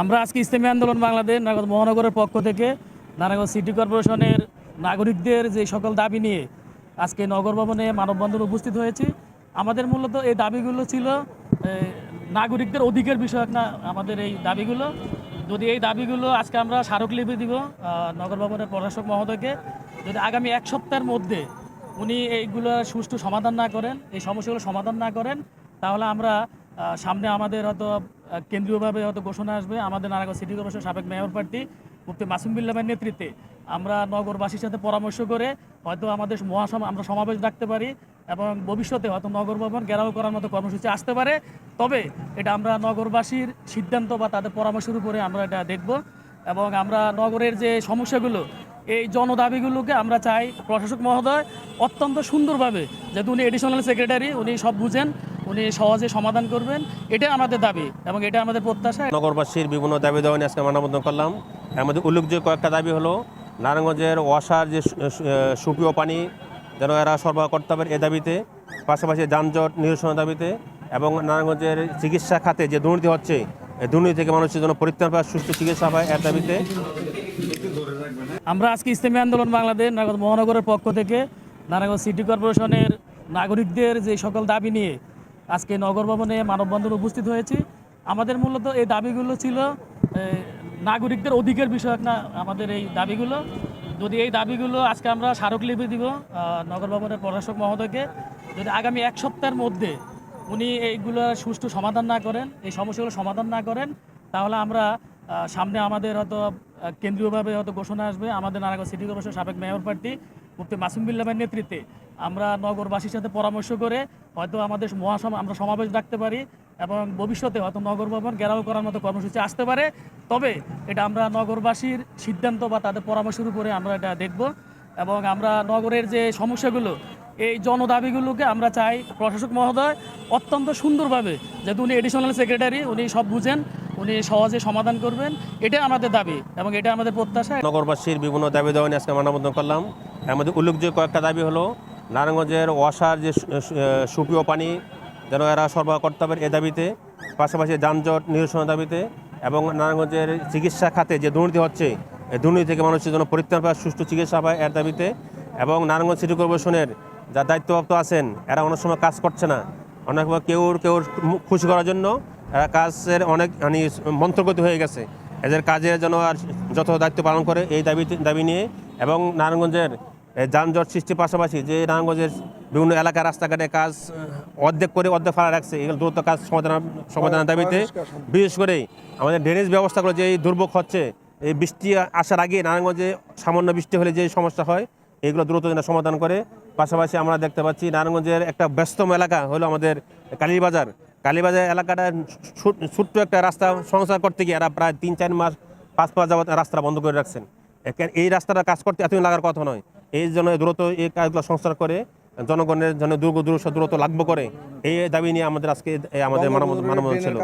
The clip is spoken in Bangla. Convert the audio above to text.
আমরা আজকে ইসলামী আন্দোলন বাংলাদেশ নারায়ণ মহানগরের পক্ষ থেকে নারায়ণগঞ্জ সিটি কর্পোরেশনের নাগরিকদের যে সকল দাবি নিয়ে আজকে নগর ভবনে মানববন্ধন উপস্থিত হয়েছি। আমাদের মূলত এই দাবিগুলো ছিল নাগরিকদের অধিকার বিষয়ক না, আমাদের এই দাবিগুলো। যদি এই দাবিগুলো আজকে আমরা স্মারকলিপি দিব নগর ভবনের প্রশাসক মহোদয়কে, যদি আগামী এক সপ্তাহের মধ্যে উনি এইগুলো সুষ্ঠু সমাধান না করেন, এই সমস্যাগুলো সমাধান না করেন, তাহলে আমরা সামনে আমাদের হয়তো কেন্দ্রীয়ভাবে হয়তো ঘোষণা আসবে। আমাদের নারায়ণগঞ্জ সিটি কর্পোরেশন সাবেক মেয়র প্রার্থী মুফতি মাসুম বিল্লামের নেতৃত্বে। আমরা নগরবাসীর সাথে পরামর্শ করে হয়তো আমাদের মহাসম, আমরা সমাবেশ ডাকতে পারি এবং ভবিষ্যতে হয়তো নগর ভবন ঘেরাও করার মতো কর্মসূচি আসতে পারে। তবে এটা আমরা নগরবাসীর সিদ্ধান্ত বা তাদের পরামর্শের উপরে আমরা এটা দেখব এবং আমরা নগরের যে সমস্যাগুলো, এই জনদাবিগুলোকে আমরা চাই প্রশাসক মহোদয় অত্যন্ত সুন্দরভাবে, যেহেতু উনি এডিশনাল সেক্রেটারি উনি সব বুঝেন। উনি সহজে সমাধান করবেন এটা আমাদের দাবি এবং এটা আমাদের প্রত্যাশা। নগরবাসীর বিভিন্ন দাবি দেওয়া নিয়ে আজকে মানববন্ধন করলাম। এর মধ্যে উল্লেখযোগ্য কয়েকটা দাবি হলো নারায়ণগঞ্জের ওয়াসার যে সুপেয় পানি যেন এরা সরবরাহ করতে পারে এ দাবিতে পাশাপাশি যানজট নিরসনের দাবিতে এবং নারায়ণগঞ্জের চিকিৎসা খাতে যে দুর্নীতি হচ্ছে এই দুর্নীতি থেকে মানুষের জন্য পরিত্রাণ পায় সুস্থ চিকিৎসা পায় এর দাবিতে। আমরা আজকে ইসলামী আন্দোলন বাংলাদেশ নারায়ণগঞ্জ মহানগরের পক্ষ থেকে নারায়ণগঞ্জ সিটি কর্পোরেশনের নাগরিকদের যে সকল দাবি নিয়ে আজকে নগর ভবনে মানববন্ধন উপস্থিত হয়েছি। আমাদের মূলত এই দাবিগুলো ছিল নাগরিকদের অধিকার বিষয়ক না, আমাদের এই দাবিগুলো। যদি এই দাবিগুলো আজকে আমরা স্মারকলিপি দিব নগর ভবনের প্রশাসক মহোদয়কে, যদি আগামী এক সপ্তাহের মধ্যে উনি এইগুলো সুষ্ঠু সমাধান না করেন, এই সমস্যাগুলো সমাধান না করেন, তাহলে আমরা সামনে আমাদের হয়তো কেন্দ্রীয়ভাবে হয়তো ঘোষণা আসবে। আমাদের নারায়ণগঞ্জ সিটি কর্পোরেশন সাবেক মেয়র প্রার্থী মুফতি মাসুম বিল্লামের নেতৃত্বে। আমরা নগরবাসীর সাথে পরামর্শ করে হয়তো আমাদের মহাসম আমরা সমাবেশ ডাকতে পারি এবং ভবিষ্যতে হয়তো নগর ভবন ঘেরাও করার মতো কর্মসূচি আসতে পারে। তবে এটা আমরা নগরবাসীর সিদ্ধান্ত বা তাদের পরামর্শের উপরে আমরা এটা দেখব এবং আমরা নগরের যে সমস্যাগুলো, এই জনদাবিগুলোকে আমরা চাই প্রশাসক মহোদয় অত্যন্ত সুন্দরভাবে, যেহেতু উনি এডিশনাল সেক্রেটারি উনি সব বুঝেন, উনি সহজে সমাধান করবেন, এটা আমাদের দাবি এবং এটা আমাদের প্রত্যাশা। নগরবাসীর বিভিন্ন দাবি দেওয়া নিয়ে আজকে মানববন্ধন করলাম। মধ্যে উল্লেখযোগ্য কয়েকটা দাবি হলো নারায়ণগঞ্জের ওয়াসার যে সু- সু- আহ, সুপেয় পানি যেন এরা সরবরাহ করতে পারে এ দাবিতে পাশাপাশি যানজট নিরসনের দাবিতে এবং নারায়ণগঞ্জের চিকিৎসা খাতে যে দুর্নীতি হচ্ছে এই দুর্নীতি থেকে মানুষের জন্য পরিত্রাণ পায় সুষ্ঠু চিকিৎসা পায় এর দাবিতে এবং নারায়ণগঞ্জ সিটি কর্পোরেশনের যা দায়িত্বপ্রাপ্ত আছেন এরা অনেক সময় কাজ করছে না। অনেক সময় কেউ কেউ খুশি করার জন্য এরা কাজের অনেক মানে মন্ত্রগতি হয়ে গেছে। এদের কাজের জন্য আর যত দায়িত্ব পালন করে এই দাবি দাবি নিয়ে এবং নারায়ণগঞ্জের যানজট সৃষ্টির পাশাপাশি যে নারায়ণগঞ্জের বিভিন্ন এলাকা রাস্তাঘাটে কাজ অর্ধেক করে অর্ধেক ফালা রাখছে। এগুলো দ্রুত কাজ সমাধান সমাধানের দাবিতে বিশেষ করে আমাদের ড্রেনেজ ব্যবস্থাগুলো যে দুর্ভোগ হচ্ছে এই বৃষ্টি আসার আগে নারায়ণগঞ্জে সামান্য বৃষ্টি হলে যে সমস্যা হয় এগুলো দ্রুত যেন সমাধান করে। পাশাপাশি আমরা দেখতে পাচ্ছি নারায়ণগঞ্জের একটা ব্যস্তম এলাকা হলো আমাদের কালীবাজার। কালীবাজার এলাকাটা ছোট্ট একটা রাস্তা সংস্কার করতে গিয়ে এরা প্রায় তিন চার মাস পাঁচ পাঁচ যাবত রাস্তা বন্ধ করে রাখছেন। এই রাস্তাটা কাজ করতে এতদিন লাগার কথা নয়। এই জন্য দ্রুত এই কাজগুলো সংস্কার করে জনগণের জন্য দুর্গ দূর দ্রুত লাগবে করে এই দাবি নিয়ে আমাদের আজকে আমাদের মানব মানব ছিল।